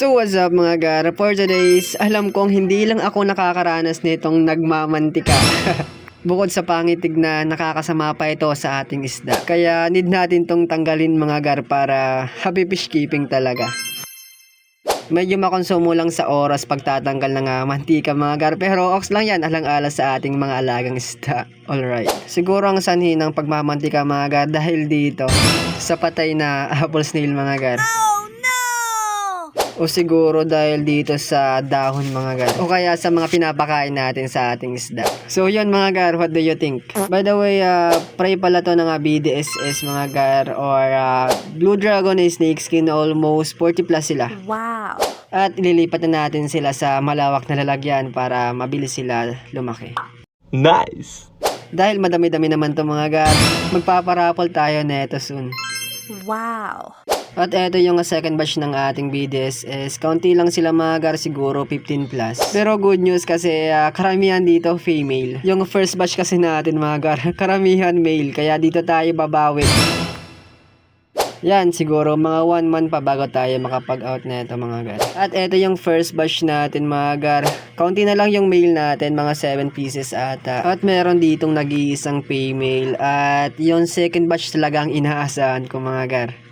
So what's up mga gar? For today's, alam kong hindi lang ako nakakaranas nitong nagmamantika. Bukod sa pangitig na nakakasama pa ito sa ating isda. Kaya need natin tong tanggalin mga gar para happy fish keeping talaga. Medyo makonsumo lang sa oras pagtatanggal ng ah, mantika mga gar. Pero ox lang yan, alang-alas sa ating mga alagang isda. Alright. Siguro ang sanhi ng pagmamantika mga gar dahil dito sa patay na apple snail mga gar. O siguro dahil dito sa dahon mga gar. O kaya sa mga pinapakain natin sa ating isda. So yun mga gar, what do you think? By the way, uh, pray pala to ng uh, BDSS mga gar or uh, Blue Dragon and Snake Skin almost 40 plus sila. Wow. At ililipat na natin sila sa malawak na lalagyan para mabilis sila lumaki. Nice. Dahil madami-dami naman to mga gar, magpaparapol tayo neto soon. Wow. At eto yung second batch ng ating BDSS. Kaunti lang sila mga gar, siguro 15 plus. Pero good news kasi ah, karamihan dito female. Yung first batch kasi natin mga gar, karamihan male. Kaya dito tayo babawi. Yan, siguro mga one month pa bago tayo makapag-out na ito mga gar. At eto yung first batch natin mga gar. Kaunti na lang yung male natin, mga 7 pieces ata. At meron ditong nag-iisang female. At yung second batch talaga ang inaasahan ko mga gar.